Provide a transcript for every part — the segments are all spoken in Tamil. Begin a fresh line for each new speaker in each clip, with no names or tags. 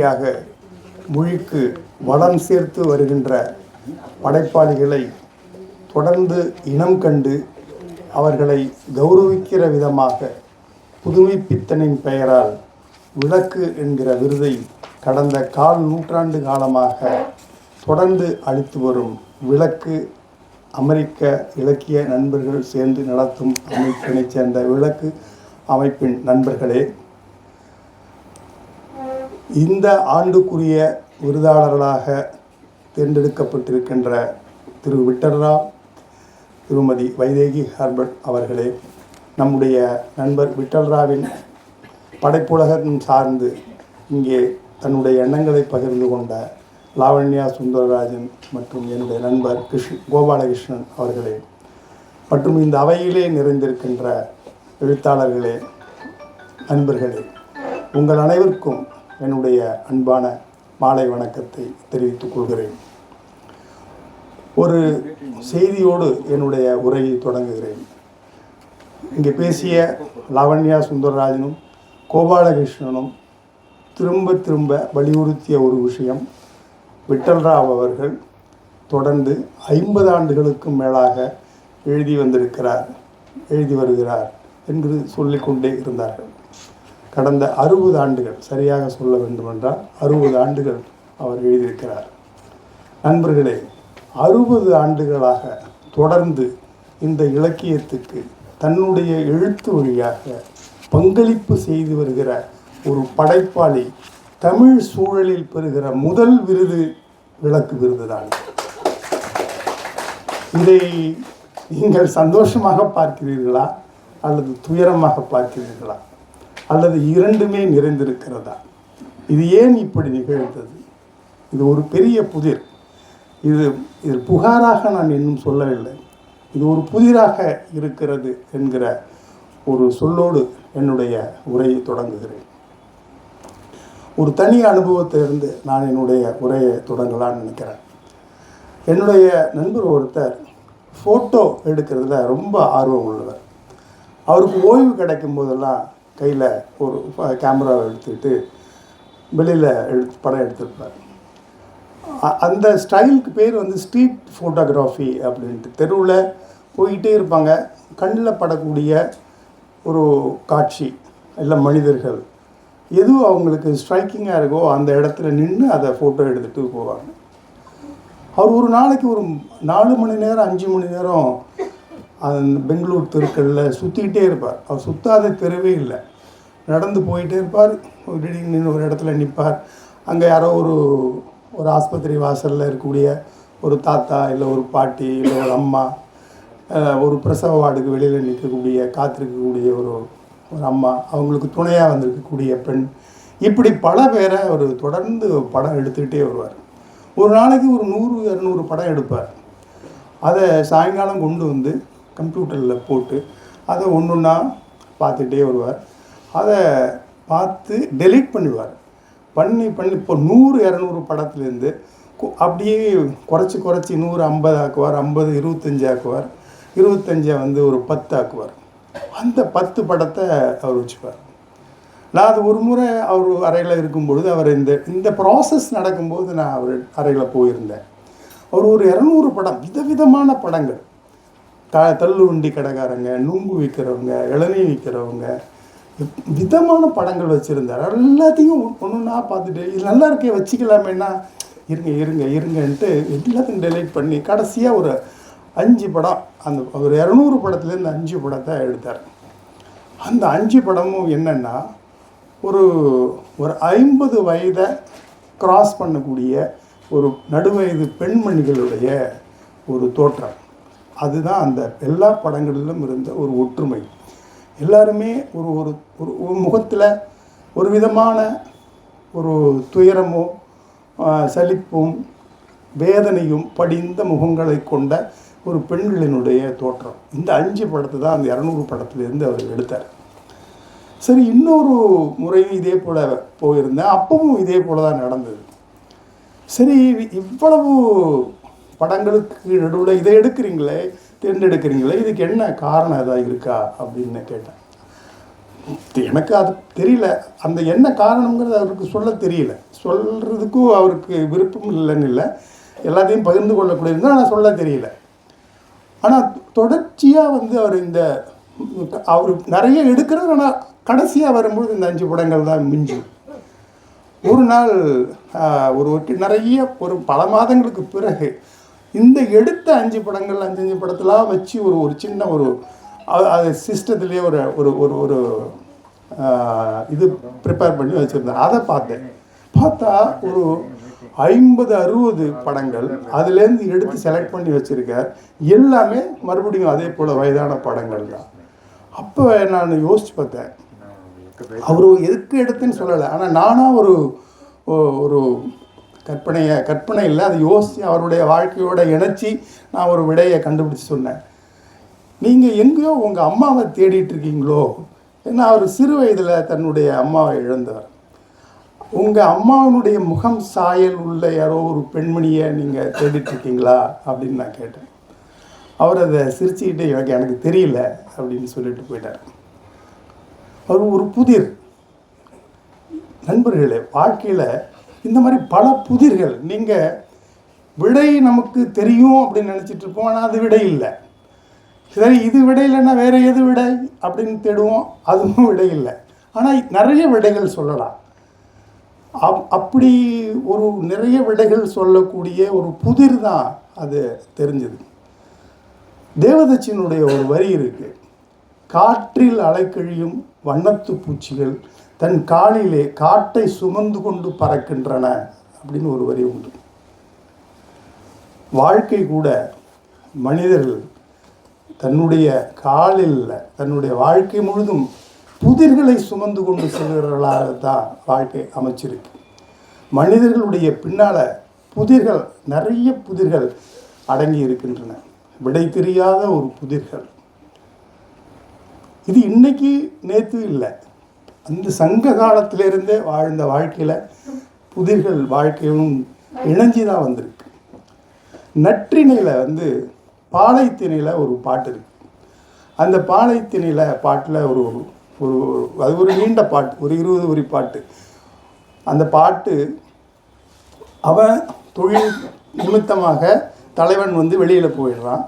வழியாக மொழிக்கு வளம் சேர்த்து வருகின்ற படைப்பாளிகளை தொடர்ந்து இனம் கண்டு அவர்களை கௌரவிக்கிற விதமாக புதுமை பித்தனின் பெயரால் விளக்கு என்கிற விருதை கடந்த கால் நூற்றாண்டு காலமாக தொடர்ந்து அளித்து வரும் விளக்கு அமெரிக்க இலக்கிய நண்பர்கள் சேர்ந்து நடத்தும் அமைப்பினைச் சேர்ந்த விளக்கு அமைப்பின் நண்பர்களே. இந்த ஆண்டுக்குரிய விருதாளர்களாக தேர்ந்தெடுக்கப்பட்டிருக்கின்ற திரு விட்டர்ரா திருமதி வைதேகி ஹர்பர்ட் அவர்களே நம்முடைய நண்பர் விட்டல்ராவின் படைப்புலகம் சார்ந்து இங்கே தன்னுடைய எண்ணங்களை பகிர்ந்து கொண்ட லாவண்யா சுந்தரராஜன் மற்றும் என்னுடைய நண்பர் கிருஷ்ண கோபாலகிருஷ்ணன் அவர்களே மற்றும் இந்த அவையிலே நிறைந்திருக்கின்ற எழுத்தாளர்களே நண்பர்களே உங்கள் அனைவருக்கும் என்னுடைய அன்பான மாலை வணக்கத்தை தெரிவித்துக் கொள்கிறேன். ஒரு செய்தியோடு என்னுடைய உரையை தொடங்குகிறேன். இங்கே பேசிய லாவண்யா சுந்தரராஜனும் கோபாலகிருஷ்ணனும் திரும்ப திரும்ப வலியுறுத்திய ஒரு விஷயம் விட்டல்ராவ் அவர்கள் தொடர்ந்து ஐம்பது ஆண்டுகளுக்கும் மேலாக எழுதி வந்திருக்கிறார் எழுதி வருகிறார் என்று சொல்லிக்கொண்டே இருந்தார்கள். கடந்த அறுபது ஆண்டுகள் சரியாக சொல்ல வேண்டுமென்றால் அறுபது ஆண்டுகள் அவர் எழுதியிருக்கிறார். நண்பர்களே அறுபது ஆண்டுகளாக தொடர்ந்து இந்த இலக்கியத்துக்கு தன்னுடைய எழுத்து வழியாக பங்களிப்பு செய்து வருகிற ஒரு படைப்பாளி தமிழ் சூழலில் பெறுகிற முதல் விருது விளக்கு விருதுதான். இதை நீங்கள் சந்தோஷமாக பார்க்கிறீர்களா? அல்லது துயரமாக பார்க்கிறீர்களா? அல்லது இரண்டுமே நிறைந்திருக்கிறதா? இது ஏன் இப்படி நிகழ்ந்தது? இது ஒரு பெரிய புதிர். இது இது புகாராக நான் இன்னும் சொல்லவில்லை. இது ஒரு புதிராக இருக்கிறது என்கிற ஒரு சொல்லோடு என்னுடைய உரையை தொடங்குகிறேன். ஒரு தனி அனுபவத்திலிருந்து நான் என்னுடைய உரையை தொடங்கலாம்னு நினைக்கிறேன். என்னுடைய நண்பர் ஒருத்தர் ஃபோட்டோ எடுக்கிறதுல ரொம்ப ஆர்வம் உள்ளவர். அவருக்கு ஓய்வு கிடைக்கும் போதெல்லாம் கையில் ஒரு கேமராவை எடுத்துக்கிட்டு வெளியில் எடுத்து படம் எடுத்திருப்பார். அ- அந்த ஸ்டைலுக்கு பேர் வந்து ஸ்ட்ரீட் ஃபோட்டோகிராஃபி அப்படின்ட்டு. தெருவில் போயிட்டே இருப்பாங்க. கண்ணில் படக்கூடிய ஒரு காட்சி இல்லை மனிதர்கள் எது அவங்களுக்கு ஸ்ட்ரைக்கிங்காக இருக்கோ அந்த இடத்துல நின்று அதை ஃபோட்டோ எடுத்துகிட்டு போவாங்க. அவர் ஒரு நாளைக்கு ஒரு நாலு மணி நேரம் அஞ்சு மணி நேரம் அந்த பெங்களூர் தெருக்களில் சுற்றிக்கிட்டே இருப்பார். அவர் சுத்தாத தெருவே இல்லை. நடந்து போயிட்டே இருப்பார். திடீர்னு ஒரு இடத்துல நிற்பார் அங்கே யாரோ ஒரு ஒரு ஆஸ்பத்திரி வாசலில் இருக்கக்கூடிய ஒரு தாத்தா இல்லை ஒரு பாட்டி இல்லை ஒரு அம்மா ஒரு பிரசவ வார்டுக்கு வெளியில் நிற்கக்கூடிய காத்திருக்கக்கூடிய ஒரு ஒரு அம்மா அவங்களுக்கு துணையாக வந்திருக்கக்கூடிய பெண். இப்படி பல பேரை அவர் தொடர்ந்து படம் எடுத்துக்கிட்டே வருவார். ஒரு நாளைக்கு ஒரு நூறு இரநூறு படம் எடுப்பார். அதை சாயங்காலம் கொண்டு வந்து கம்ப்யூட்டரில் போட்டு அதை ஒன்று ஒன்றா பார்த்துட்டே வருவார். அதை பார்த்து டெலீட் பண்ணிடுவார். பண்ணி பண்ணி இப்போ நூறு இரநூறு படத்துலேருந்து அப்படியே குறைச்சி குறைச்சி நூறு ஐம்பது ஆக்குவார் ஐம்பது இருபத்தஞ்சி ஆக்குவார். இருபத்தஞ்சை வந்து ஒரு பத்து ஆக்குவார். அந்த பத்து படத்தை அவர் வச்சுப்பார். நான் அது ஒரு முறை அவர் அறையில் இருக்கும் பொழுது அவர் இந்த இந்த ப்ராசஸ் நடக்கும்போது நான் அவர் அறையில் போயிருந்தேன். அவர் ஒரு இரநூறு படம் விதவிதமான படங்கள். த தள்ளு வண்டி கடைக்காரங்க நுங்கு விற்கிறவங்க இளநீ விற்கிறவங்க விதமான படங்கள் வச்சுருந்தார். எல்லாத்தையும் ஒன்று ஒன்றா பார்த்துட்டு இது நல்லா இருக்கே வச்சுக்கலாமேன்னா இருங்க இருங்க இருங்கன்ட்டு எல்லாத்தையும் டெலீட் பண்ணி கடைசியாக ஒரு அஞ்சு படம் அந்த ஒரு இரநூறு படத்துலேருந்து அஞ்சு படத்தை எடுத்தார். அந்த அஞ்சு படமும் என்னென்னா ஒரு ஒரு ஐம்பது வயதை கிராஸ் பண்ணக்கூடிய ஒரு நடுவயது பெண்மணிகளுடைய ஒரு தோற்றம். அதுதான் அந்த எல்லா படங்களிலும் இருந்த ஒரு ஒற்றுமை. எல்லாருமே ஒரு ஒரு ஒரு ஒரு முகத்தில் ஒரு விதமான ஒரு துயரமோ சலிப்பும் வேதனையும் படிந்த முகங்களை கொண்ட ஒரு பெண்களினுடைய தோற்றம். இந்த அஞ்சு படத்தை தான் அந்த இரநூறு படத்துலேருந்து அவர் எடுத்தார். சரி இன்னொரு முறையும் இதே போல் போயிருந்தேன். அப்பவும் இதே போல் தான் நடந்தது. சரி இவ்வளவு படங்களுக்கு நடுவில் இதை எடுக்கிறீங்களே தேர்ந்தெடுக்கிறீங்களே இதுக்கு என்ன காரணம் ஏதாவது இருக்கா அப்படின்னு கேட்டேன். எனக்கு அது தெரியல. அந்த என்ன காரணங்கிறது அவருக்கு சொல்ல தெரியல. சொல்கிறதுக்கும் அவருக்கு விருப்பம் இல்லைன்னு இல்லை. எல்லாத்தையும் பகிர்ந்து கொள்ளக்கூடியது ஆனால் சொல்ல தெரியல. ஆனால் தொடர்ச்சியாக வந்து அவர் இந்த அவர் நிறைய எடுக்கிறார் ஆனால் கடைசியாக வரும்பொழுது இந்த அஞ்சு படங்கள் தான் மிஞ்சும். ஒரு நாள் ஒரு ஒரு நிறைய ஒரு பல மாதங்களுக்கு பிறகு இந்த எடுத்த அஞ்சு படங்கள் அஞ்சு அஞ்சு படத்தெலாம் வச்சு ஒரு ஒரு சின்ன ஒரு அது சிஸ்டத்துலேயே ஒரு ஒரு ஒரு ஒரு இது ப்ரிப்பேர் பண்ணி வச்சுருந்தேன். அதை பார்த்தேன். பார்த்தா ஒரு ஐம்பது அறுபது படங்கள் அதுலேருந்து எடுத்து செலக்ட் பண்ணி வச்சுருக்கார் எல்லாமே மறுபடியும் அதே போல் வயதான படங்கள் தான். அப்போ நான் யோசிச்சு பார்த்தேன். அவர் எதுக்கு எடுத்துன்னு சொல்லலை. ஆனால் நானாக ஒரு ஒரு கற்பனையை கற்பனை இல்லை அதை யோசித்து அவருடைய வாழ்க்கையோட இணைச்சி நான் ஒரு விடையை கண்டுபிடிச்சி சொன்னேன். நீங்கள் எங்கேயோ உங்கள் அம்மாவை தேடிட்டு இருக்கீங்களோ? ஏன்னா அவர் சிறு வயதில் தன்னுடைய அம்மாவை இழந்தவர் உங்கள் அம்மாவினுடைய முகம் சாயல் உள்ள யாரோ ஒரு பெண்மணியை நீங்கள் தேடிட்டுருக்கீங்களா அப்படின்னு நான் கேட்டேன். அவர் அதை சிரிச்சுக்கிட்டு எனக்கு எனக்கு தெரியல அப்படின்னு சொல்லிட்டு போயிட்டார். அவர் ஒரு புதிர். நண்பர்களே வாழ்க்கையில் இந்த மாதிரி பல புதிர்கள் நீங்கள் விடை நமக்கு தெரியும் அப்படின்னு நினச்சிட்டு இருப்போம் ஆனால் அது விடை இல்லை. சரி இது விடை இல்லைன்னா வேறு எது விடை அப்படின்னு தேடுவோம் அதுவும் விடை இல்லை. ஆனால் நிறைய விடைகள் சொல்லலாம். அப் அப்படி ஒரு நிறைய விடைகள் சொல்லக்கூடிய ஒரு புதிர் தான் அது தெரிஞ்சது. தேவதச்சினுடைய ஒரு வரி இருக்குது காற்றில் அலைக்கழியும் வண்ணத்து பூச்சிகள் தன் காலிலே காட்டை சுமந்து கொண்டு பறக்கின்றன அப்படின்னு ஒரு வரி உண்டு. வாழ்க்கை கூட மனிதர்கள் தன்னுடைய காலில் தன்னுடைய வாழ்க்கை முழுதும் புதிர்களை சுமந்து கொண்டு செல்கிறவர்களாக தான் வாழ்க்கை அமைச்சிருக்கு. மனிதர்களுடைய பின்னால் புதிர்கள் நிறைய புதிர்கள் அடங்கி இருக்கின்றன. விடை தெரியாத ஒரு புதிர்கள். இது இன்னைக்கு நேற்று இல்லை. அந்த சங்க காலத்திலிருந்தே வாழ்ந்த வாழ்க்கையில் புதிர்கள் வாழ்க்கையும் இணைஞ்சி தான் வந்திருக்கு. நற்றிணையில் வந்து பாலைத்திணையில் ஒரு பாட்டு இருக்கு. அந்த பாலைத்திணையில் பாட்டில் ஒரு ஒரு அது ஒரு நீண்ட பாட்டு ஒரு இருபது வரி பாட்டு. அந்த பாட்டு அவன் தொழில் நிமித்தமாக தலைவன் வந்து வெளியில் போயிடுறான்.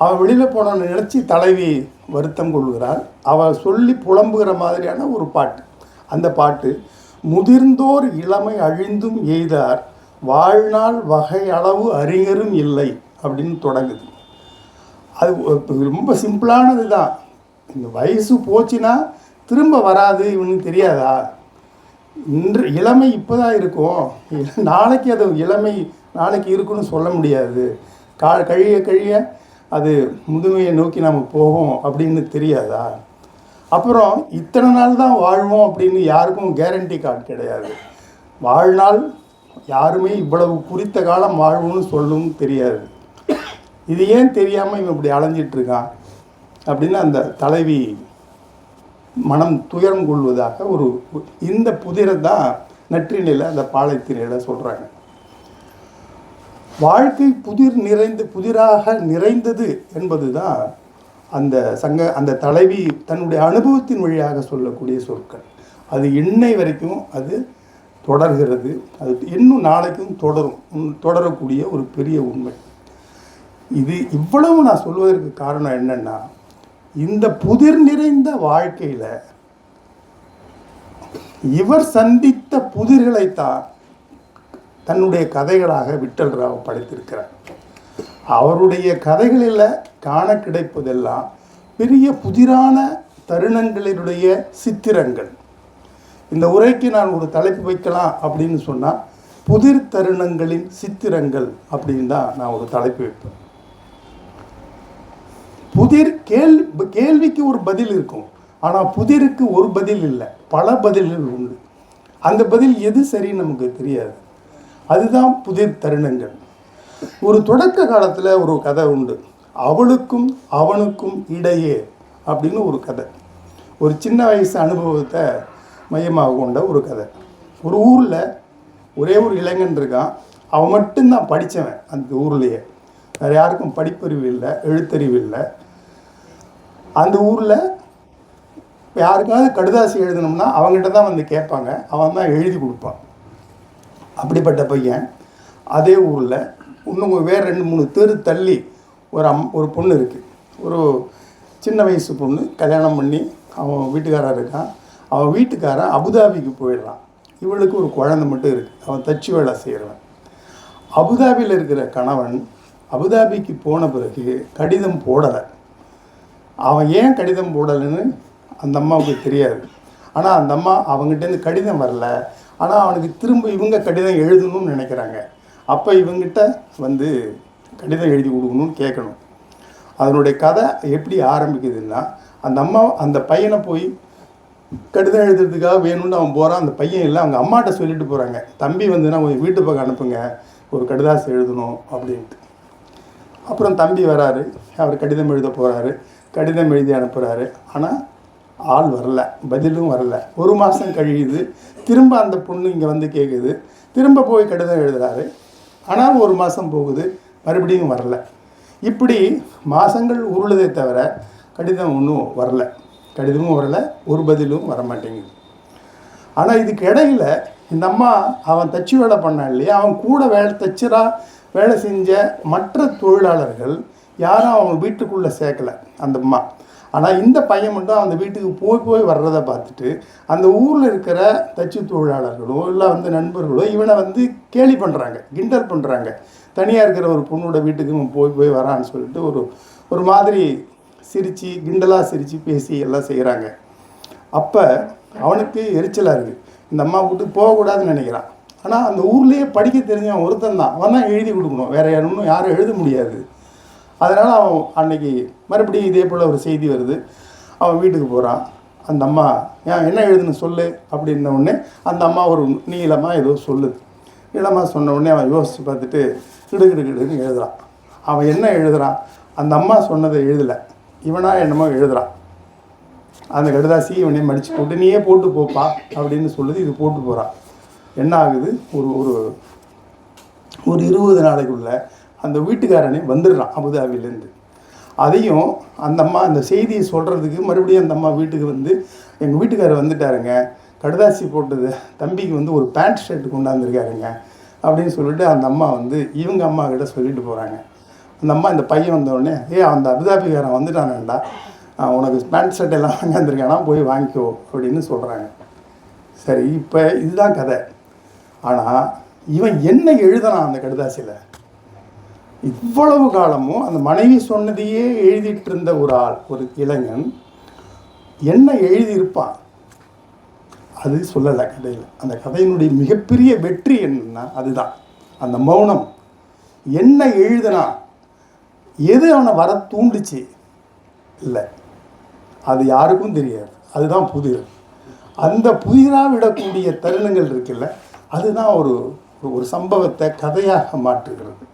அவன் வெளியில் போனவனை நினச்சி தலைவி வருத்தம் கொள்கிறாள் அவள் சொல்லி புலம்புகிற மாதிரியான ஒரு பாட்டு. அந்த பாட்டு முதிர்ந்தோர் இளமை அழிந்தும் எய்தார் வாழ்நாள் வகை அளவு அறிஞரும் இல்லை அப்படின்னு தொடங்குது. அது ரொம்ப சிம்பிளானது தான். இந்த வயசு போச்சுன்னா திரும்ப வராது இவனுக்கு தெரியாதா? இன்று இளமை இப்போ தான் இருக்கும். நாளைக்கு அது இளமை நாளைக்கு இருக்குன்னு சொல்ல முடியாது. கா கழிய கழிய அது முதுமையை நோக்கி நம்ம போவோம் அப்படின்னு தெரியாதா? அப்புறம் இத்தனை நாள் தான் வாழ்வோம் அப்படின்னு யாருக்கும் கேரண்டி கார்டு கிடையாது. வாழ்நாள் யாருமே இவ்வளவு குறித்த காலம் வாழ்வோம்னு சொல்லவும் தெரியாது. இது ஏன் தெரியாமல் இவன் இப்படி அலைஞ்சிட்டு இருக்கான்? அப்படின்னு அந்த தலைவி மனம் துயரம் கொள்வதாக ஒரு இந்த புதிரை தான் நற்றிணையில் அந்த பாலைத்திரையில் சொல்கிறாங்க வாழ்க்கை புதிர் நிறைந்து புதிராக நிறைந்தது என்பது தான் அந்த சங்க அந்த தலைவி தன்னுடைய அனுபவத்தின் வழியாக சொல்லக்கூடிய சொற்கள். அது இன்னை வரைக்கும் அது தொடர்கிறது. அது இன்னும் நாளைக்கும் தொடரும். தொடரக்கூடிய ஒரு பெரிய உண்மை. இது இவ்வளவு நான் சொல்வதற்கு காரணம் என்னென்னா இந்த புதிர் நிறைந்த வாழ்க்கையில் இவர் சந்தித்த புதிர்களைத்தான் தன்னுடைய கதைகளாக விட்டல் ராவ் படைத்திருக்கிறார். அவருடைய கதைகளில் காண கிடைப்பதெல்லாம் பெரிய புதிரான தருணங்களினுடைய சித்திரங்கள். இந்த உரைக்கு நான் ஒரு தலைப்பு வைக்கலாம் அப்படின்னு சொன்னால் புதிர் தருணங்களின் சித்திரங்கள் அப்படின்னு தான் நான் ஒரு தலைப்பு வைப்பேன். புதிர் கேள் கேள்விக்கு ஒரு பதில் இருக்கும். ஆனால் புதிருக்கு ஒரு பதில் இல்லை. பல பதில்கள் உண்டு. அந்த பதில் எது சரின்னு நமக்கு தெரியாது. அதுதான் புதிர் தருணங்கள். ஒரு தொடக்க காலத்தில் ஒரு கதை உண்டு. அவளுக்கும் அவனுக்கும் இடையே அப்படின்னு ஒரு கதை. ஒரு சின்ன வயசு அனுபவத்தை மையமாக கொண்ட ஒரு கதை. ஒரு ஊரில் ஒரே ஒரு இளைஞன் இருக்கான். அவன் மட்டும்தான் படித்தவன் அந்த ஊர்லேயே. வேறு யாருக்கும் படிப்பறிவு இல்லை எழுத்தறிவு இல்லை. அந்த ஊரில் யாருக்காவது கடுதாசி எழுதணும்னா அவங்ககிட்ட தான் வந்து கேட்பாங்க. அவன் தான் எழுதி கொடுப்பான். அப்படிப்பட்ட பையன். அதே ஊரில் இன்னும் வேறு ரெண்டு மூணு தெரு தள்ளி ஒரு அம் ஒரு பொண்ணு இருக்குது ஒரு சின்ன வயசு பொண்ணு கல்யாணம் பண்ணி அவன் வீட்டுக்காரன் இருக்கான். அவன் வீட்டுக்காரன் அபுதாபிக்கு போயிடுறான். இவளுக்கு ஒரு குழந்தை மட்டும் இருக்குது அவன் தச்சு வேலை செய்கிறவன் அபுதாபியில் இருக்கிற கணவன் அபுதாபிக்கு போன பிறகு கடிதம் போடலை. அவன் ஏன் கடிதம் போடலைன்னு அந்த அம்மாவுக்கு தெரியாது. ஆனால் அந்த அம்மா அவங்ககிட்டேருந்து கடிதம் வரல. ஆனால் அவனுக்கு திரும்ப இவங்க கடிதம் எழுதணும்னு நினைக்கிறாங்க. அப்போ இவங்கிட்ட வந்து கடிதம் எழுதி கொடுக்கணும்னு கேட்கணும். அதனுடைய கதை எப்படி ஆரம்பிக்குதுன்னா அந்த அம்மா அந்த பையனை போய் கடிதம் எழுதுறதுக்காக வேணும்னு அவன் போகிறான் அந்த பையன் இல்லை அவங்க அம்மாட்ட சொல்லிட்டு போகிறாங்க தம்பி வந்துன்னா கொஞ்சம் வீட்டு பக்கம் அனுப்புங்க ஒரு கடிதாசு எழுதணும் அப்படின்ட்டு. அப்புறம் தம்பி வராரு அவர் கடிதம் எழுத போகிறாரு கடிதம் எழுதி அனுப்புகிறாரு ஆனால் ஆள் வரல பதிலும் வரல. ஒரு மாதம் கழியுது. திரும்ப அந்த பொண்ணு இங்கே வந்து கேட்குது திரும்ப போய் கடிதம் எழுதுறாரு. ஆனால் ஒரு மாதம் போகுது. மறுபடியும் வரல. இப்படி மாதங்கள் உருளுதே தவிர கடிதம் ஒன்றும் வரல. கடிதமும் வரல. ஒரு பதிலும் வர மாட்டேங்குது ஆனால் இதுக்கு இடையில இந்த அம்மா அவன் தச்சு வேலை பண்ணான் இல்லையா? அவன் கூட வேலை தச்சரா வேலை செஞ்ச மற்ற தொழிலாளர்கள் யாரும் அவன் வீட்டுக்குள்ளே சேர்க்கல. அந்த அம்மா. ஆனால் இந்த பையன் மட்டும் அந்த வீட்டுக்கு போய் போய் வர்றதை பார்த்துட்டு அந்த ஊரில் இருக்கிற தச்சு தொழிலாளர்களோ இல்லை வந்து நண்பர்களோ இவனை வந்து கேலி பண்ணுறாங்க கிண்டல் பண்ணுறாங்க தனியாக இருக்கிற ஒரு பொண்ணோட வீட்டுக்கு போய் போய் வரான்னு சொல்லிட்டு ஒரு ஒரு மாதிரி சிரித்து கிண்டலாக சிரித்து பேசி எல்லாம் செய்கிறாங்க அப்போ அவனுக்கு எரிச்சலாக இருக்குது இந்த அம்மா வீட்டுக்கு போகக்கூடாதுன்னு நினைக்கிறான். ஆனால் அந்த ஊர்லேயே படிக்க தெரிஞ்சவன் ஒருத்தன் தான். அவன் தான் எழுதி கொடுக்கணும். வேறு யாரும் யாரும் எழுத முடியாது. அதனால் அவன் அன்னைக்கு மறுபடியும் இதே போல் ஒரு செய்தி வருது. அவன் வீட்டுக்கு போகிறான் அந்த அம்மா ஏன் என்ன எழுதுன்னு சொல்லு? அப்படின்ன உடனே அந்த அம்மா ஒரு நீளமாக ஏதோ சொல்லுது. நீளமாக சொன்ன உடனே அவன் யோசித்து பார்த்துட்டு கிடு எழுதுகிறான் கிடுன்னு எழுதுறான். அவன் என்ன எழுதுறான்? அந்த அம்மா சொன்னதை எழுதலை. இவனா என்னமோ எழுதுகிறான் அந்த கடுதாசி இவனே மடித்து போட்டு நீயே போட்டு போப்பா அப்படின்னு சொல்லுது. இது போட்டு போகிறான் என்ன ஆகுது? ஒரு ஒரு ஒரு இருபது நாளைக்குள்ளே அந்த வீட்டுக்காரனே வந்துடுறான் அபுதாபிலேருந்து அதையும் அந்த அம்மா அந்த செய்தியை சொல்கிறதுக்கு மறுபடியும் அந்த அம்மா வீட்டுக்கு வந்து எங்கள் வீட்டுக்காரர் வந்துட்டாருங்க. கடுதாசி போட்டது தம்பிக்கு வந்து ஒரு பேண்ட் ஷர்ட் கொண்டாந்துருக்காருங்க அப்படின்னு சொல்லிட்டு அந்த அம்மா வந்து இவங்க அம்மா கிட்ட சொல்லிட்டு போகிறாங்க அந்த அம்மா இந்த பையன் வந்த உடனே ஏ அந்த அபுதாபிக்காரன் வந்துட்டானேண்டா உனக்கு பேண்ட் ஷர்ட் எல்லாம் வாங்கியிருந்திருக்கானா போய் வாங்கிக்கோ அப்படின்னு சொல்கிறாங்க சரி இப்போ இதுதான் கதை. ஆனால் இவன் என்ன எழுதுனான் அந்த கடுதாசியில்? இவ்வளவு காலமும் அந்த மனைவி சொன்னதையே எழுதிட்டு இருந்த ஒரு ஆள் ஒரு இளைஞன் என்ன எழுதியிருப்பான்? அது சொல்லலை கதையில். அந்த கதையினுடைய மிகப்பெரிய வெற்றி என்னன்னா அதுதான். அந்த மௌனம். என்ன எழுதுனா எது அவனை வர தூண்டுச்சு? இல்லை. அது யாருக்கும் தெரியாது. அதுதான் புதிர். அந்த புதிராக விடக்கூடிய தருணங்கள் இருக்குல்ல அதுதான் ஒரு ஒரு சம்பவத்தை கதையாக மாற்றுகிறது.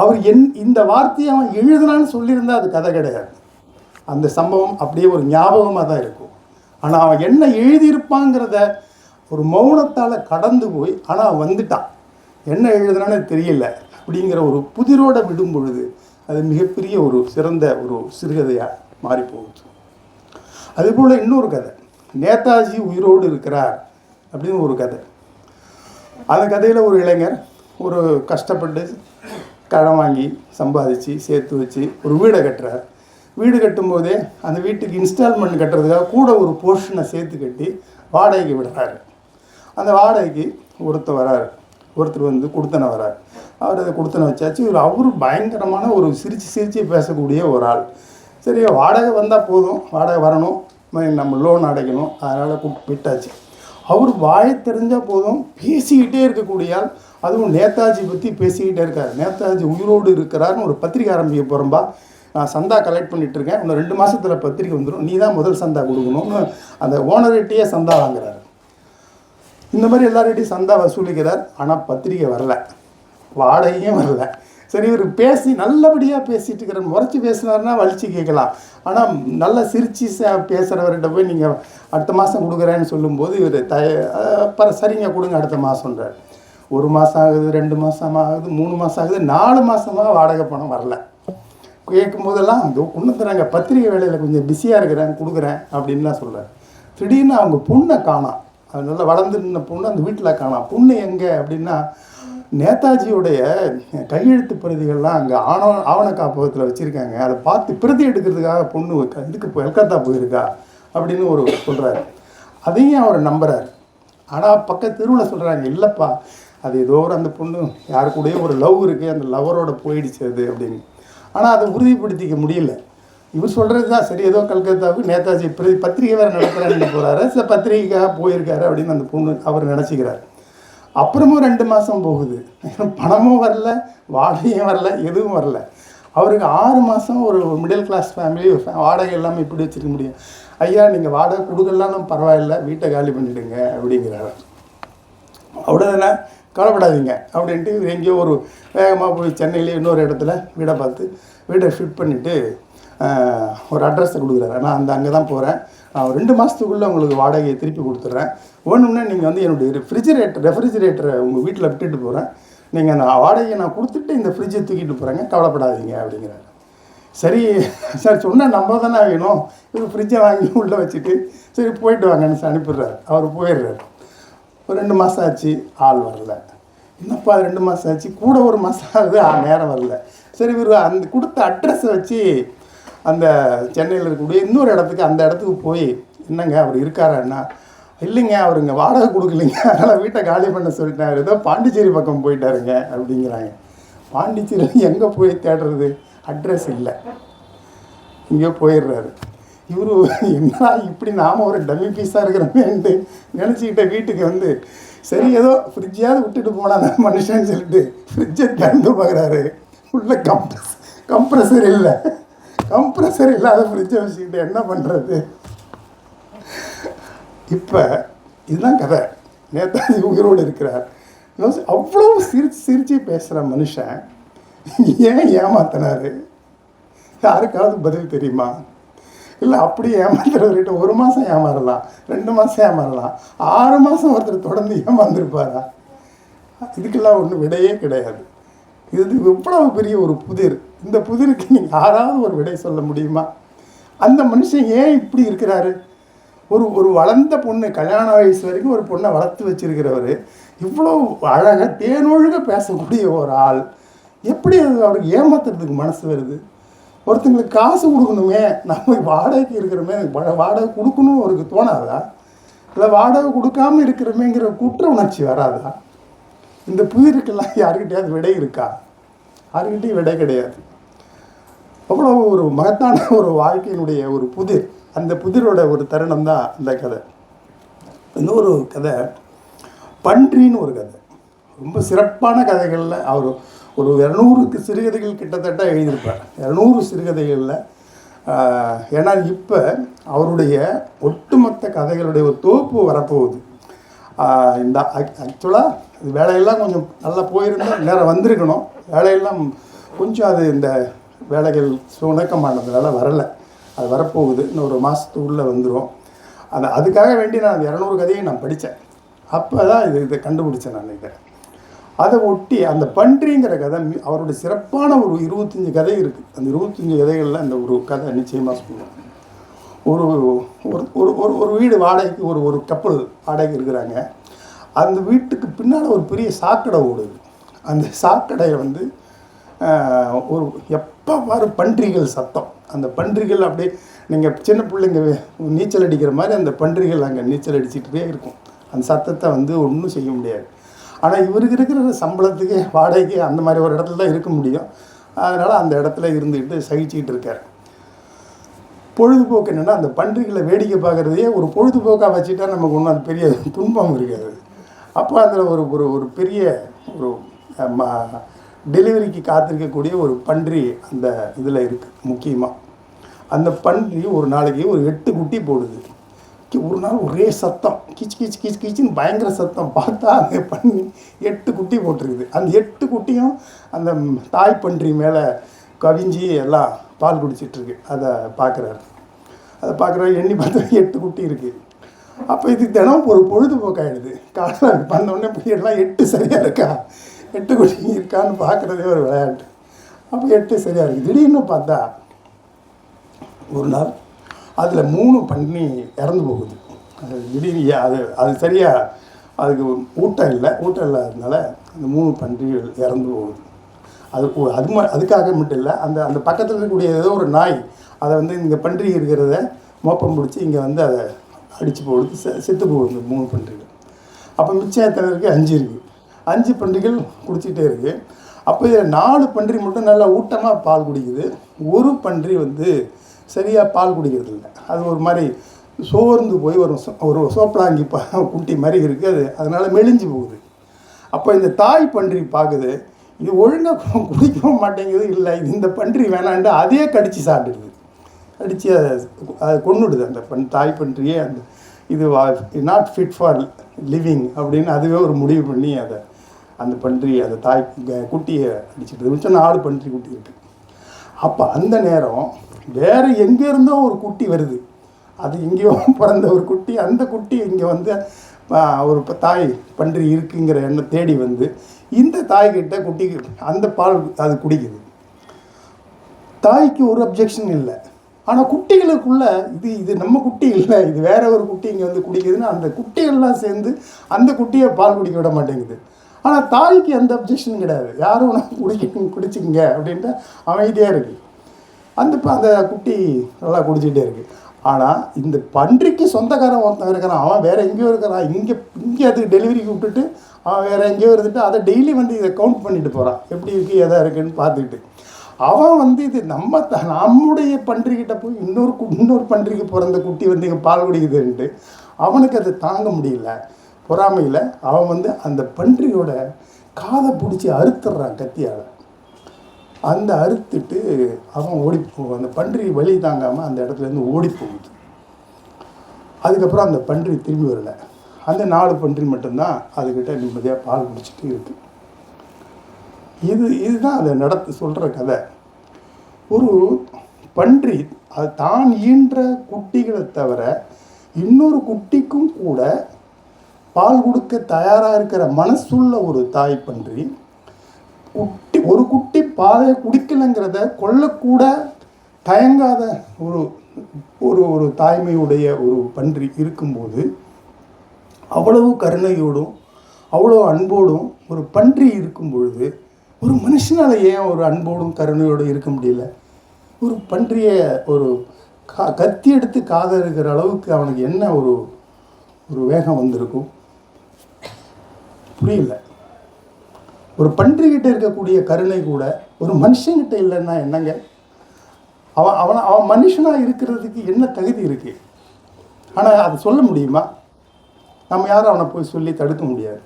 அவர் என் இந்த வார்த்தையை அவன் எழுதுனான்னு சொல்லியிருந்தா அது கதை கிடையாது. அந்த சம்பவம் அப்படியே ஒரு ஞாபகமாக தான் இருக்கும். ஆனால் அவன் என்ன எழுதியிருப்பாங்கிறத ஒரு மௌனத்தால் கடந்து போய் ஆனால் வந்துட்டான். என்ன எழுதுனான்னு தெரியல. அப்படிங்கிற ஒரு புதிரோட விடும் பொழுது அது மிகப்பெரிய ஒரு சிறந்த ஒரு சிறுகதையாக மாறி போகுது அதுபோல் இன்னொரு கதை. நேதாஜி உயிரோடு இருக்கிறார் அப்படின்னு ஒரு கதை. அந்த கதையில் ஒரு இளைஞர் ஒரு கஷ்டப்பட்டு கடன் வாங்கி சம்பாதிச்சு சேர்த்து வச்சு ஒரு வீடை கட்டுறார். வீடு கட்டும்போதே அந்த வீட்டுக்கு இன்ஸ்டால்மெண்ட் கட்டுறதுக்காக கூட ஒரு போர்ஷனை சேர்த்து கட்டி வாடகைக்கு விடுறாரு. அந்த வாடகைக்கு ஒருத்தர் வராரு. ஒருத்தர் வந்து கொடுத்தனை வரார். அவர் அதை கொடுத்தனை வச்சாச்சு. இவர் அவரு பயங்கரமான ஒரு சிரித்து சிரித்து பேசக்கூடிய ஒரு ஆள். சரி வாடகை வந்தால் போதும். வாடகை வரணும். நம்ம லோன் அடைக்கணும். அதனால் விட்டாச்சு அவர் வாழை தெரிஞ்சால் போதும். பேசிக்கிட்டே இருக்கக்கூடிய ஆள். அதுவும் நேதாஜி பற்றி பேசிக்கிட்டே இருக்கார். நேதாஜி உயிரோடு இருக்கிறாருன்னு ஒரு பத்திரிக்கை ஆரம்பிக்க போகிறோம்பா நான் சந்தா கலெக்ட் பண்ணிட்டு இருக்கேன். இன்னும் ரெண்டு மாதத்தில் பத்திரிக்கை வந்துடும் நீ தான் முதல் சந்தா கொடுக்கணும்னு அந்த ஓனர்கிட்டயே சந்தா வாங்குறாரு. இந்த மாதிரி எல்லார்கிட்டையும் சந்தா வசூலிக்கிறார். ஆனால் பத்திரிக்கை வரல. வாடகையும் வரல. சரி இவர் பேசி நல்லபடியாக பேசிட்டு இருக்கிற முறைச்சி பேசினார்னா வலிச்சு கேட்கலாம். ஆனால் நல்லா சிரித்து பேசுகிறவர்கிட்ட போய் நீங்கள் அடுத்த மாதம் கொடுக்குறேன்னு சொல்லும்போது இவர் த அப்புறம் சரிங்க கொடுங்க அடுத்த மாதம்ன்றார் ஒரு மாதம் ஆகுது ரெண்டு மாதம் ஆகுது மூணு மாதம் ஆகுது நாலு மாதமாக வாடகை பணம் வரல. கேட்கும் போதெல்லாம் இதோ கொண்டு தராங்க பத்திரிகை வேலையில் கொஞ்சம் பிஸியாக இருக்கிறேன் கொடுக்குறேன் அப்படின்லாம் சொல்கிறார் திடீர்னு அவங்க பொண்ணை காணாம் அது நல்லா வளர்ந்துருந்த பொண்ணு அந்த வீட்டில் காணாம் பொண்ணு எங்கே? அப்படின்னா நேதாஜியுடைய கையெழுத்து பிரதிகள்லாம் அங்கே ஆணவ ஆவண காப்பகத்தில் வச்சுருக்காங்க. அதை பார்த்து பிரதி எடுக்கிறதுக்காக பொண்ணு இதுக்கு போய் கல்கத்தா போயிருக்கா? அப்படின்னு ஒரு சொல்கிறாரு அதையும் அவர் நம்புகிறார் ஆனால் பக்கத்து தெருவில் சொல்கிறாங்க இல்லைப்பா அது ஏதோ ஒரு அந்த பொண்ணு யாரு கூடயோ ஒரு லவ் இருக்குது அந்த லவரோட போயிடுச்சு அது அப்படின்னு. ஆனால் அதை உறுதிப்படுத்திக்க முடியல. இவர் சொல்கிறது தான் சரி. ஏதோ கல்கத்தாவுக்கு நேதாஜி பிரதி பத்திரிகை வேறு நடத்துகிறான்னு போகிறாரு சில பத்திரிகைக்காக போயிருக்காரு அப்படின்னு அந்த பொண்ணு அவர் நினச்சிக்கிறார். அப்புறமும் ரெண்டு மாதம் போகுது. பணமும் வரல வாடகையும் வரல எதுவும் வரல. அவருக்கு ஆறு மாதம் ஒரு மிடில் கிளாஸ் ஃபேமிலி வாடகை எல்லாமே இப்படி வச்சிருக்க முடியும்? ஐயா நீங்கள் வாடகை கொடுக்கலனாலும் பரவாயில்ல வீட்டை காலி பண்ணிவிடுங்க அப்படிங்கிறாரு. அவ்வளோதானே கவலைப்படாதீங்க. அப்படின்ட்டு இவர் எங்கேயோ ஒரு வேகமாக போய் சென்னையிலே இன்னொரு இடத்துல வீடை பார்த்து வீடை ஃபிட் பண்ணிவிட்டு ஒரு அட்ரஸை கொடுக்குறாரு. நான் அந்த அங்கே தான் போகிறேன் நான் ரெண்டு மாதத்துக்குள்ளே உங்களுக்கு வாடகையை திருப்பி கொடுத்துட்றேன். வேணும்னா நீங்கள் வந்து என்னுடைய ரெஃப்ரிஜிரேட்டர் ரெஃப்ரிஜிரேட்டரை உங்கள் வீட்டில் விட்டுட்டு போகிறேன் நீங்கள் அந்த வாடகையை நான் கொடுத்துட்டு இந்த ஃப்ரிட்ஜை தூக்கிட்டு போகிறேங்க கவலைப்படாதீங்க அப்படிங்கிறாரு. சரி சார் சொன்னால் நம்ம தானே வேணும் இவர் ஃப்ரிட்ஜை வாங்கி உள்ளே வச்சுட்டு சரி போயிட்டு வாங்கன்னு அனுப்பிடுறாரு. அவர் போயிடுறாரு. ஒரு ரெண்டு மாதம் ஆச்சு ஆள் வரல. என்னப்பா ரெண்டு மாதம் ஆச்சு? கூட ஒரு மாதம் ஆகுது ஆ நேரம் வரல. சரி இவர் அந்த கொடுத்த அட்ரஸை வச்சு அந்த சென்னையில் இருக்கக்கூடிய இன்னொரு இடத்துக்கு அந்த இடத்துக்கு போய் என்னங்க அவர் இருக்காரான்னா இல்லைங்க அவர் இங்கே வாடகை கொடுக்கலைங்க. அதனால் வீட்டை காலி பண்ண சொல்லிட்டாரு. ஏதோ பாண்டிச்சேரி பக்கம் போயிட்டாருங்க அப்படிங்கிறாங்க. பாண்டிச்சேரி எங்கே போய் தேடுறது? அட்ரஸ் இல்லை. இங்கே போயிடுறாரு. இவரு என்னடா இப்படி நாம ஒரு டம்மி பீஸாக இருக்கிறோமேன்ட்டு நினச்சிக்கிட்ட வீட்டுக்கு வந்து சரி ஏதோ ஃப்ரிட்ஜாவது விட்டுட்டு போனாங்க மனுஷன்னு சொல்லிட்டு ஃப்ரிட்ஜை திறந்து பார்க்குறாரு. உள்ள கம்ப்ரஸ் கம்ப்ரஸர் இல்லை. கம்ப்ரஸர் இல்லாத ஃப்ரிட்ஜை வச்சுக்கிட்டு என்ன பண்ணுறது இப்போ இதுதான் கதை. நேதாஜி உயிரோடு இருக்கிறார். அவ்வளோ சிரிச்சு சிரித்து பேசுகிற மனுஷன் ஏன் ஏமாத்தினாரு? யாருக்காவது பதில் தெரியுமா? இல்லை அப்படி ஏமாத்துறவர்கிட்ட ஒரு மாதம் ஏமாறலாம் ரெண்டு மாதம் ஏமாறலாம் ஆறு மாதம் ஒருத்தர் தொடர்ந்து ஏமாந்துருப்பாரா? இதுக்கெல்லாம் ஒன்றும் விடையே கிடையாது. இது இவ்வளவு பெரிய ஒரு புதிர். இந்த புதிருக்கு நீங்கள் யாராவது ஒரு விடை சொல்ல முடியுமா? அந்த மனுஷன் ஏன் இப்படி இருக்கிறாரு? ஒரு ஒரு வளர்ந்த பொண்ணு கல்யாண வயசு வரைக்கும் ஒரு பொண்ணை வளர்த்து வச்சிருக்கிறவர் இவ்வளோ அழகாக தேனொழுக பேசக்கூடிய ஒரு ஆள் எப்படி அது அவருக்கு ஏமாத்துறதுக்கு மனசு வருது? ஒருத்தங்களுக்கு காசு கொடுக்கணுமே நம்ம வாடகைக்கு இருக்கிறோமே வாடகை கொடுக்கணும்னு அவருக்கு தோணாதா? இல்லை வாடகை கொடுக்காம இருக்கிறோமேங்கிற குற்ற உணர்ச்சி வராதா? இந்த புதிருக்கெல்லாம் யாருக்கிட்டையாவது விடை இருக்கா? யாருக்கிட்டையும் விடை கிடையாது. அவ்வளோ ஒரு மகத்தான ஒரு வாழ்க்கையினுடைய ஒரு புதிர். அந்த புதிரோட ஒரு தருணம் தான் அந்த கதை. இன்னொரு கதை பன்றின்னு ஒரு கதை. ரொம்ப சிறப்பான கதைகளில் அவர் ஒரு இரநூறுக்கு சிறுகதைகள் கிட்டத்தட்ட எழுதியிருப்பார் இரநூறு சிறுகதைகளில் ஏன்னா இப்போ அவருடைய ஒட்டுமொத்த கதைகளுடைய ஒரு தொகுப்பு வரப்போகுது. இந்த ஆக்சுவலாக இது வேலையெல்லாம் கொஞ்சம் நல்லா போயிருந்தால் நேரம் வந்திருக்கணும். வேலையெல்லாம் கொஞ்சம் அது இந்த வேலைகள் சுணக்கமானதுனால வரலை. அது வரப்போகுது. இன்னும் ஒரு மாதத்துக்குள்ளே வந்துடும் அந்த அதுக்காக வேண்டி நான் அந்த இரநூறு கதையை நான் படித்தேன் அப்போ தான் இது இதை கண்டுபிடிச்சேன் நான் நினைக்கிறேன். அதை ஒட்டி அந்த பன்றிங்கிற கதை அவருடைய சிறப்பான ஒரு இருபத்தஞ்சி கதை இருக்குது அந்த இருபத்தஞ்சி கதைகளில் அந்த ஒரு கதை நிச்சயமாக சொல்லுவாங்க. ஒரு ஒரு ஒரு ஒரு ஒரு வீடு வாடகைக்கு ஒரு ஒரு கப்பல் வாடகைக்கு இருக்கிறாங்க. அந்த வீட்டுக்கு பின்னால் ஒரு பெரிய சாக்கடை ஓடுது. அந்த சாக்கடையை வந்து ஒரு எப்போ பாரு பன்றிகள் சத்தம். அந்த பன்றிகள் அப்படியே நீங்கள் சின்ன பிள்ளைங்க நீச்சல் அடிக்கிற மாதிரி அந்த பன்றிகள் அங்கே நீச்சல் அடிச்சுக்கிட்டே இருக்கும். அந்த சத்தத்தை வந்து ஒன்றும் செய்ய முடியாது. ஆனால் இவருக்கு இருக்கிற சம்பளத்துக்கு வாடகைக்கு அந்த மாதிரி ஒரு இடத்துல தான் இருக்க முடியும். அதனால் அந்த இடத்துல இருந்துக்கிட்டு சகிச்சுக்கிட்டு இருக்கார். பொழுதுபோக்கு என்னென்னா அந்த பன்றிகளை வேடிக்கை பார்க்குறதையே ஒரு பொழுதுபோக்காக வச்சுட்டா நமக்கு ஒன்றும் அது பெரிய துன்பம் இருக்காது. அப்போ அதில் ஒரு ஒரு ஒரு பெரிய ஒரு டெலிவரிக்கு காத்திருக்கக்கூடிய ஒரு பன்றி அந்த இதில் இருக்குது முக்கியமாக அந்த பன்றி ஒரு நாளைக்கு ஒரு எட்டு குட்டி போடுது. அன்னைக்கு ஒரு நாள் ஒரே சத்தம். கிச் கிச் கிச் கிச்சுன்னு பயங்கர சத்தம். பார்த்தா அந்த பண்ணி எட்டு குட்டி போட்டிருக்குது. அந்த எட்டு குட்டியும் அந்த தாய் பன்றி மேலே கவிஞ்சி எல்லாம் பால் குடிச்சிட்ருக்கு. அதை பார்க்குறாரு அதை பார்க்குறாரு எண்ணி பார்த்தா எட்டு குட்டி இருக்குது அப்போ இது தினம் ஒரு பொழுதுபோக்காயிடுது. காலையில் பண்ணோடனே போய் எல்லாம் எட்டு சரியாக இருக்கா? எட்டு குட்டி இருக்கான்னு பார்க்குறதே ஒரு விளையாட்டு. அப்போ எட்டு சரியாக இருக்குது திடீர்னு பார்த்தா ஒரு நாள் அதில் மூணு பண்ணி இறந்து போகுது. அது திடீர்னு அது அது சரியாக அதுக்கு ஊட்டம் இல்லை. ஊட்டம் இல்லாததுனால அந்த மூணு பன்றிகள் இறந்து போகுது. அது அது ம- அதுக்காக மட்டும் இல்லை. அந்த அந்த பக்கத்தில் இருக்கக்கூடிய ஏதோ ஒரு நாய் அதை வந்து இங்கே பன்றி இருக்கிறத மோப்பம் பிடிச்சி இங்கே வந்து அதை அடித்து போடுது. செ செத்து போகுது மூணு பன்றிகள். அப்போ மிச்சம் இருக்குது அஞ்சு இருக்குது அஞ்சு பன்றிகள் குடிச்சிக்கிட்டே இருக்குது அப்போ நாலு பன்றி மட்டும் நல்லா ஊட்டமாக பால் குடிக்குது. ஒரு பன்றி வந்து சரியாக பால் குடிக்கிறது இல்லை. அது ஒரு மாதிரி சோர்ந்து போய் ஒரு சோ- ஒரு சோப்பலாங்கி குட்டி மாதிரி இருக்குது அது. அதனால் மெலிஞ்சு போகுது. அப்போ இந்த தாய் பன்றி பார்க்குது இது ஒழுங்காக குடிக்கவும் மாட்டேங்குது. இல்லை இது இந்த பன்றி வேணான்ட்டு அதையே கடித்து சாப்பிடுது. கடித்து அதை அதை கொன்னுடுது அந்த பண் தாய் பன்றியே அந்த இது நாட் ஃபிட் ஃபார் லிவிங் அப்படின்னு அதுவே ஒரு முடிவு பண்ணி அதை அந்த பன்றி அந்த தாய் குட்டியை அடிச்சுட்டு மிச்சம் நாலு பன்றி குட்டி இருக்குது அப்போ அந்த நேரம் வேறு எங்கே இருந்தோ ஒரு குட்டி வருது. அது எங்கேயோ பிறந்த ஒரு குட்டி. அந்த குட்டி இங்கே வந்து ஒரு தாய் பன்றி இருக்குங்கிற எண்ணம் தேடி வந்து இந்த தாய்கிட்ட குட்டிக்கு அந்த பால் அது குடிக்குது. தாய்க்கு ஒரு அப்ஜெக்ஷன் இல்லை. ஆனால் குட்டிகளுக்குள்ள இது இது நம்ம குட்டி இல்லை. இது வேற ஒரு குட்டி இங்கே வந்து குடிக்குதுன்னா அந்த குட்டிகள்லாம் சேர்ந்து அந்த குட்டியை பால் குடிக்க விட மாட்டேங்குது. ஆனால் தாய்க்கு எந்த அப்ஜெக்ஷனும் கிடையாது. யாரும் உனக்கு குடிக்க குடிச்சிக்கங்க அப்படின்ட்டு அமைதியாக இருக்குது அந்த அந்த குட்டி நல்லா குடிச்சிட்டே இருக்குது ஆனால் இந்த பன்றிக்கு சொந்தக்காரன் ஒருத்தன் இருக்கிறான். அவன் வேறு எங்கேயோ இருக்கிறான். இங்கே இங்கே அதுக்கு டெலிவரிக்கு விட்டுட்டு அவன் வேறு எங்கேயோ இருந்துட்டு அதை டெய்லி வந்து இதை கவுண்ட் பண்ணிட்டு போகிறான் எப்படி இருக்கு எதாக இருக்குன்னு பார்த்துக்கிட்டு. அவன் வந்து இது நம்ம த- நம்முடைய பன்றிக்கிட்ட போய் இன்னொரு கு- இன்னொரு பன்றிக்கு பிறந்த குட்டி வந்து இங்கே பால் குடிக்குதுன்ட்டு அவனுக்கு அதை தாங்க முடியல. பொறாமையில் அவன் வந்து அந்த பன்றியோட காதை பிடிச்சி அறுத்துடுறான் கத்தியால். அந்த அறுத்துட்டு அவன் ஓடி போ அந்த பன்றி வழி தாங்காமல் அந்த இடத்துலேருந்து ஓடி போகுது. அதுக்கப்புறம் அந்த பன்றி திரும்பி வரல. அந்த நாலு பன்றி மட்டும்தான் அதுக்கிட்ட நிம்மதியாக பால் குடிச்சிட்டு இருக்கு. இது இதுதான் அதை நடத்து சொல்கிற கதை. ஒரு பன்றி அது தான் ஈன்ற குட்டிகளை தவிர இன்னொரு குட்டிக்கும் கூட பால் கொடுக்க தயாராக இருக்கிற மனசுள்ள ஒரு தாய் பன்றி குட்டி ஒரு குட்டி பாதையை குடிக்கலைங்கிறத கொல்லக்கூட தயங்காத ஒரு ஒரு ஒரு தாய்மையுடைய ஒரு பன்றி இருக்கும்போது அவ்வளவு கருணையோடும் அவ்வளோ அன்போடும் ஒரு பன்றி இருக்கும் பொழுது ஒரு மனுஷனால ஏன் ஒரு அன்போடும் கருணையோடும் இருக்க முடியல? ஒரு பன்றியை ஒரு கா கத்தி எடுத்து காதை இருக்கிற அளவுக்கு அவனுக்கு என்ன ஒரு ஒரு வேகம் வந்திருக்கும்? புரியல. ஒரு பன்றிகிட்ட இருக்கக்கூடிய கருணை கூட ஒரு மனுஷங்கிட்ட இல்லைன்னா என்னங்க? அவன் அவன் அவன் மனுஷனாக இருக்கிறதுக்கு என்ன தகுதி இருக்கு? ஆனால் அதை சொல்ல முடியுமா? நம்ம யாரும் அவனை போய் சொல்லி தடுக்க முடியாது.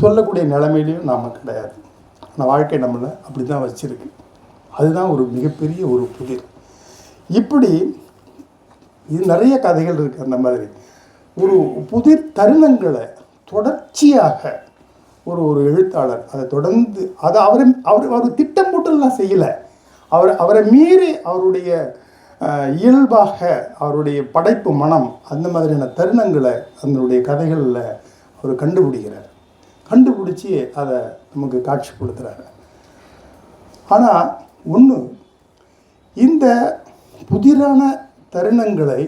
சொல்லக்கூடிய நிலைமையிலையும் நாம் கிடையாது. ஆனால் வாழ்க்கை நம்மளை அப்படி தான் வச்சிருக்கு. அதுதான் ஒரு மிகப்பெரிய ஒரு புதிர் இப்படி இது நிறைய கதைகள் இருக்குது அந்த மாதிரி. ஒரு புதிர் தருணங்களை தொடர்ச்சியாக ஒரு ஒரு எழுத்தாளர். அதை தொடர்ந்து அதை அவரை அவர் அவர் திட்டம் போட்டுலாம் செய்யலை. அவர் அவரை மீறி அவருடைய இயல்பாக அவருடைய படைப்பு மனம் அந்த மாதிரியான தருணங்களை அதனுடைய கதைகளில் அவர் கண்டுபிடிக்கிறார். கண்டுபிடிச்சி அதை நமக்கு காட்சிப்படுத்துகிறாரு ஆனால் ஒன்று இந்த புதிரான தருணங்களை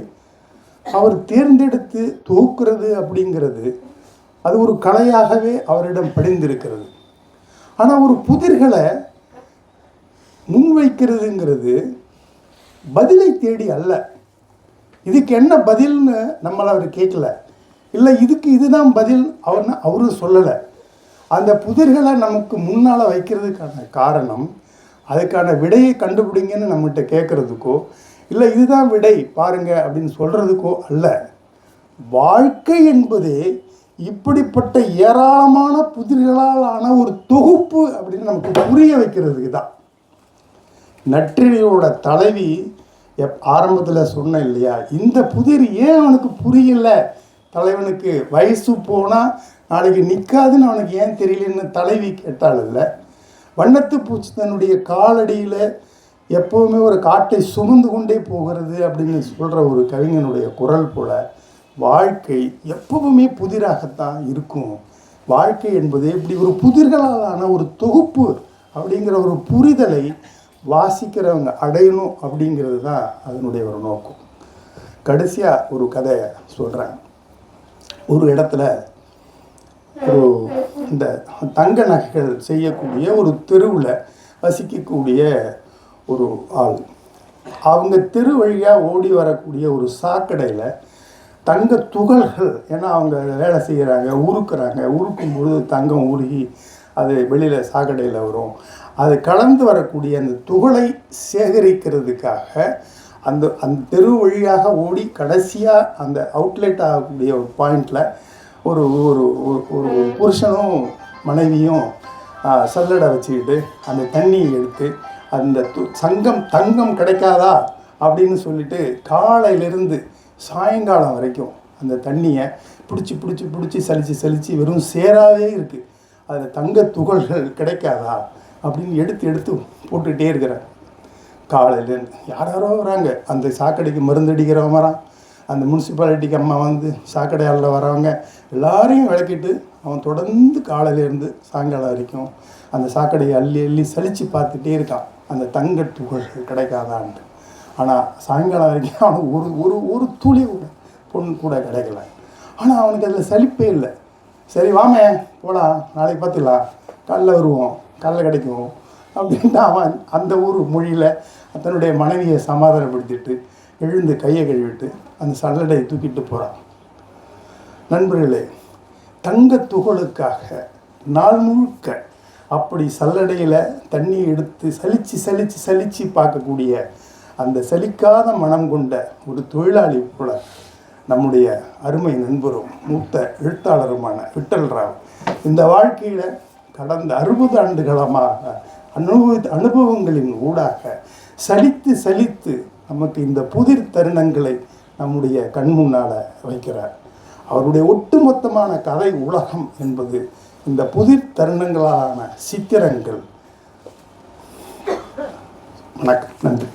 அவர் தேர்ந்தெடுத்து தொகுக்கிறது அப்படிங்கிறது அது ஒரு கலையாகவே அவரிடம் படிந்திருக்கிறது. ஆனால் ஒரு புதிர்களை முன்வைக்கிறதுங்கிறது பதிலை தேடி அல்ல. இதுக்கு என்ன பதில்னு நம்மளை அவர் கேட்கல. இல்லை இதுக்கு இதுதான் பதில் அவர்னு அவரும் சொல்லலை. அந்த புதிர்களை நமக்கு முன்னால் வைக்கிறதுக்கான காரணம் அதுக்கான விடையை கண்டுபிடிங்கன்னு நம்மகிட்ட கேட்குறதுக்கோ இல்லை இதுதான் விடை பாருங்கள் அப்படின்னு சொல்கிறதுக்கோ அல்ல. வாழ்க்கை என்பதே இப்படிப்பட்ட ஏராளமான புதிர்களால் ஆன ஒரு தொகுப்பு அப்படின்னு நமக்கு புரிய வைக்கிறதுக்கு தான் நற்றினியோட தலைவி எப் ஆரம்பத்தில் சொன்னேன் இல்லையா இந்த புதிர் ஏன் அவனுக்கு புரியல? தலைவனுக்கு வயசு போனால் நாளைக்கு நிற்காதுன்னு அவனுக்கு ஏன் தெரியலன்னு தலைவி கேட்டாள் வண்ணத்து பூச்சி தன்னுடைய காலடியில் எப்போவுமே ஒரு காட்டை சுமந்து கொண்டே போகிறது அப்படின்னு சொல்கிற ஒரு கவிஞனுடைய குரல் போல் வாழ்க்கை எப்பவுமே புதிராகத்தான் இருக்கும். வாழ்க்கை என்பது இப்படி ஒரு புதிர்களாலான ஒரு தொகுப்பு அப்படிங்கிற ஒரு புரிதலை வாசிக்கிறவங்க அடையணும் அப்படிங்கிறது தான் அதனுடைய ஒரு நோக்கம். கடைசியாக ஒரு கதையை சொல்கிறேன் ஒரு இடத்துல ஒரு இந்த தங்க நகைகள் செய்யக்கூடிய ஒரு தெருவில் வசிக்கக்கூடிய ஒரு ஆள். அவங்க தெரு வழியாக ஓடி வரக்கூடிய ஒரு சாக்கடையில் தங்க துகள்கள் ஏன்னா அவங்க வேலை செய்கிறாங்க உருக்குறாங்க. உருக்கும் பொழுது தங்கம் உருகி அது வெளியில் சாக்கடையில் வரும். அது கலந்து வரக்கூடிய அந்த துகளை சேகரிக்கிறதுக்காக அந்த அந்த தெரு வழியாக ஓடி கடைசியாக அந்த அவுட்லெட் ஆகக்கூடிய ஒரு பாயிண்டில் ஒரு ஒரு ஒரு- ஒரு புருஷனும் மனைவியும் சல்லடை வச்சுக்கிட்டு அந்த தண்ணியை எடுத்து அந்த து- சங்கம் தங்கம் கிடைக்காதா அப்படின்னு சொல்லிட்டு காலையிலிருந்து சாயங்காலம் வரைக்கும் அந்த தண்ணியை பிடிச்சி பிடிச்சி பிடிச்சி சலித்து சலித்து வெறும் சேராகவே இருக்குது அதில் தங்க துகள்கள் கிடைக்காதா அப்படின்னு எடுத்து எடுத்து போட்டுகிட்டே இருக்கிறேன். காலையிலேருந்து யார் யாரோ வராங்க. அந்த சாக்கடைக்கு மருந்து அடிக்கிறவன் வரான். அந்த முனிசிபாலிட்டிக்கு அம்மா வந்து சாக்கடையாளில் வரவங்க எல்லாரையும் விளக்கிட்டு அவன் தொடர்ந்து காலையிலேருந்து சாயங்காலம் வரைக்கும் அந்த சாக்கடையை அள்ளி அள்ளி சலித்து பார்த்துட்டே இருக்கான். அந்த தங்க துகள்கள் கிடைக்காதான்ட்டு. ஆனால் சாயங்காலம் வரைக்கும் அவனுக்கு ஒரு ஒரு ஒரு துளி கூட பொண்ணு கூட கிடைக்கல. ஆனால் அவனுக்கு அதில் சலிப்பே இல்லை. சரி வாமே போகலாம் நாளைக்கு பார்த்துக்கலாம் கல்ல வருவோம் கல்ல கிடைக்கும். அப்படின்ட்டு அவன் அந்த ஊர் மொழியில் தன்னுடைய மனைவியை சமாதானப்படுத்திட்டு எழுந்து கையை கழுவிட்டு அந்த சல்லடையை தூக்கிட்டு போகிறான் நண்பர்களே தங்க துகளுக்காக நாள் முழுக்க அப்படி சல்லடையில் தண்ணி எடுத்து சலிச்சு சலிச்சு சலிச்சு பார்க்கக்கூடிய அந்த சலிக்காத மனம் கொண்ட ஒரு தொழிலாளி போல நம்முடைய அருமை நண்பரும் மூத்த எழுத்தாளருமான விட்டல் ராவ் இந்த வாழ்க்கையில் கடந்த அறுபது ஆண்டுகளமாக அனுபவி அனுபவங்களின் ஊடாக சலித்து சலித்து நமக்கு இந்த புதிர் தருணங்களை நம்முடைய கண்முன்னால் வைக்கிறார். அவருடைய ஒட்டுமொத்தமான கதை உலகம் என்பது இந்த புதிர் தருணங்களான சித்திரங்கள். வணக்கம். நன்றி.